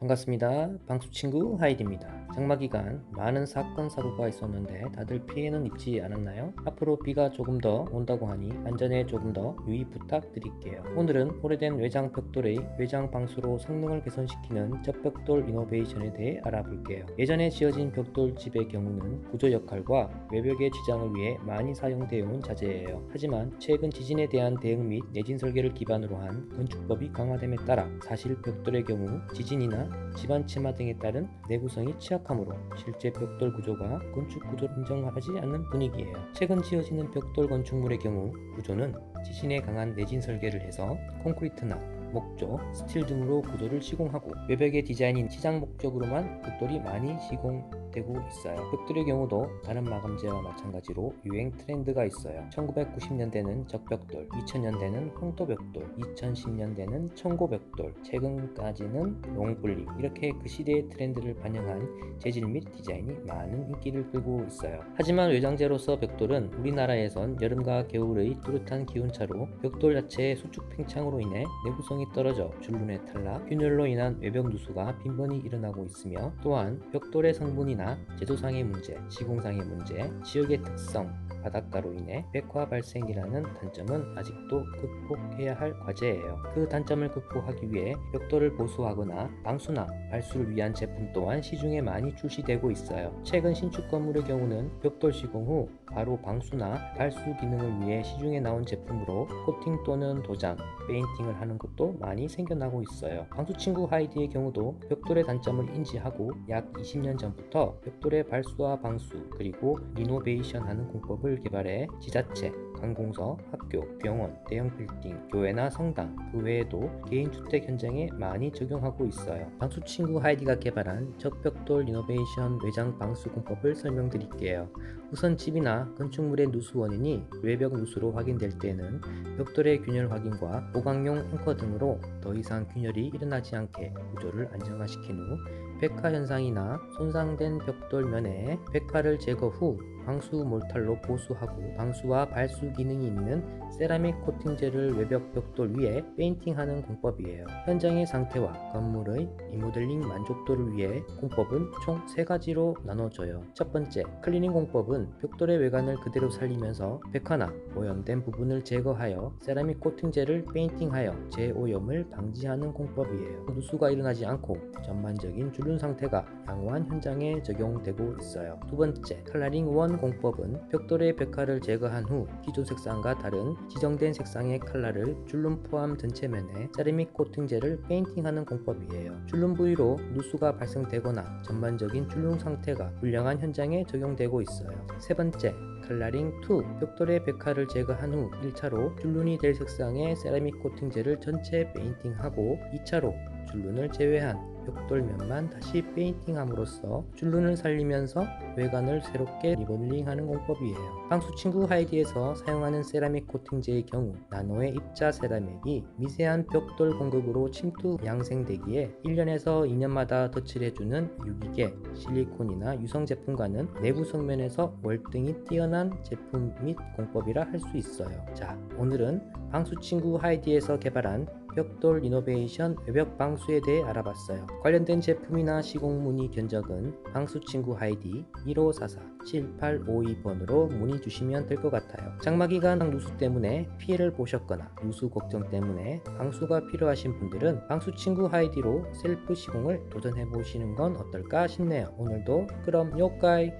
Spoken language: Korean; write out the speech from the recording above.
반갑습니다. 방수친구 하이디입니다. 장마기간 많은 사건 사고가 있었는데 다들 피해는 입지 않았나요? 앞으로 비가 조금 더 온다고 하니 안전에 조금 더 유의 부탁드릴게요. 오늘은 오래된 외장 벽돌의 외장 방수로 성능을 개선시키는 접벽돌 이노베이션에 대해 알아볼게요. 예전에 지어진 벽돌 집의 경우는 구조 역할과 외벽의 지장을 위해 많이 사용되어 온 자재예요. 하지만 최근 지진에 대한 대응 및 내진 설계를 기반으로 한 건축법이 강화됨에 따라 사실 벽돌의 경우 지진이나 집안 침하 등에 따른 내구성이 취약 하므로 실제 벽돌 구조가 건축 구조를 인정하지 않는 분위기예요. 최근 지어지는 벽돌 건축물의 경우 구조는 지진에 강한 내진 설계를 해서 콘크리트나 목조, 스틸 등으로 구조를 시공하고 외벽의 디자인인 시장 목적으로만 벽돌이 많이 시공되고 있어요. 벽돌의 경우도 다른 마감재와 마찬가지로 유행 트렌드가 있어요. 1990년대는 적벽돌, 2000년대는 황토벽돌, 2010년대는 청고벽돌, 최근까지는 롱블리 이렇게 그 시대의 트렌드를 반영한 재질 및 디자인이 많은 인기를 끌고 있어요. 하지만 외장재로서 벽돌은 우리나라에선 여름과 겨울의 뚜렷한 기온차로 벽돌 자체의 수축 팽창으로 인해 내구성 이 떨어져 줄눈의 탈락, 균열로 인한 외벽 누수가 빈번히 일어나고 있으며 또한 벽돌의 성분이나 제조상의 문제, 시공상의 문제, 지역의 특성, 바닷가로 인해 백화 발생이라는 단점은 아직도 극복해야 할 과제예요. 그 단점을 극복하기 위해 벽돌을 보수하거나 방수나 발수를 위한 제품 또한 시중에 많이 출시되고 있어요. 최근 신축 건물의 경우는 벽돌 시공 후 바로 방수나 발수 기능을 위해 시중에 나온 제품으로 코팅 또는 도장, 페인팅을 하는 것도 많이 생겨나고 있어요. 방수 친구 하이디의 경우도 벽돌의 단점을 인지하고 약 20년 전부터 벽돌의 발수와 방수 그리고 리노베이션 하는 공법을 개발해 지자체, 관공서, 학교, 병원, 대형 빌딩, 교회나 성당 그 외에도 개인 주택 현장에 많이 적용하고 있어요. 방수 친구 하이디가 개발한 적벽돌 리노베이션 외장 방수 공법을 설명드릴게요. 우선 집이나 건축물의 누수 원인이 외벽 누수로 확인될 때는 벽돌의 균열 확인과 보강용 앵커 등으로 더 이상 균열이 일어나지 않게 구조를 안정화시킨 후 백화 현상이나 손상된 벽돌면에 백화를 제거 후 방수 몰탈로 보수하고 방수와 발수 기능이 있는 세라믹 코팅제를 외벽 벽돌 위에 페인팅하는 공법이에요. 현장의 상태와 건물의 리모델링 만족도를 위해 공법은 총 3가지로 나눠져요. 첫 번째, 클리닝 공법은 벽돌의 외관을 그대로 살리면서 백화나 오염된 부분을 제거하여 세라믹 코팅제를 페인팅하여 재오염을 방지하는 공법이에요. 누수가 일어나지 않고 전반적인 줄눈 상태가 양호한 현장에 적용되고 있어요. 두 번째, 컬러링 원 공법은 벽돌의 백화를 제거한 후 기존 색상과 다른 지정된 색상의 컬러를 줄눈 포함 전체 면에 세라믹 코팅제를 페인팅하는 공법이에요. 줄눈 부위로 누수가 발생되거나 전반적인 줄눈 상태가 불량한 현장에 적용되고 있어요. 세 번째, 컬러링 2 벽돌의 백화를 제거한 후 1차로 줄눈이 될 색상의 세라믹 코팅제를 전체 페인팅하고 2차로 줄눈을 제외한 벽돌면만 다시 페인팅함으로써 줄눈을 살리면서 외관을 새롭게 리모델링하는 공법이에요. 방수 친구 하이디에서 사용하는 세라믹 코팅제의 경우 나노의 입자 세라믹이 미세한 벽돌 공급으로 침투 양생되기에 1년에서 2년마다 덧칠해주는 유기계, 실리콘이나 유성 제품과는 내부 성면에서 월등히 뛰어난 제품 및 공법이라 할 수 있어요. 자, 오늘은 방수 친구 하이디에서 개발한 벽돌 리노베이션 외벽 방수에 대해 알아봤어요. 관련된 제품이나 시공 문의 견적은 방수친구 하이디 1544-7852번으로 문의 주시면 될 것 같아요. 장마기간 누수 때문에 피해를 보셨거나 누수 걱정 때문에 방수가 필요하신 분들은 방수친구 하이디로 셀프 시공을 도전해 보시는 건 어떨까 싶네요. 오늘도 그럼 요까이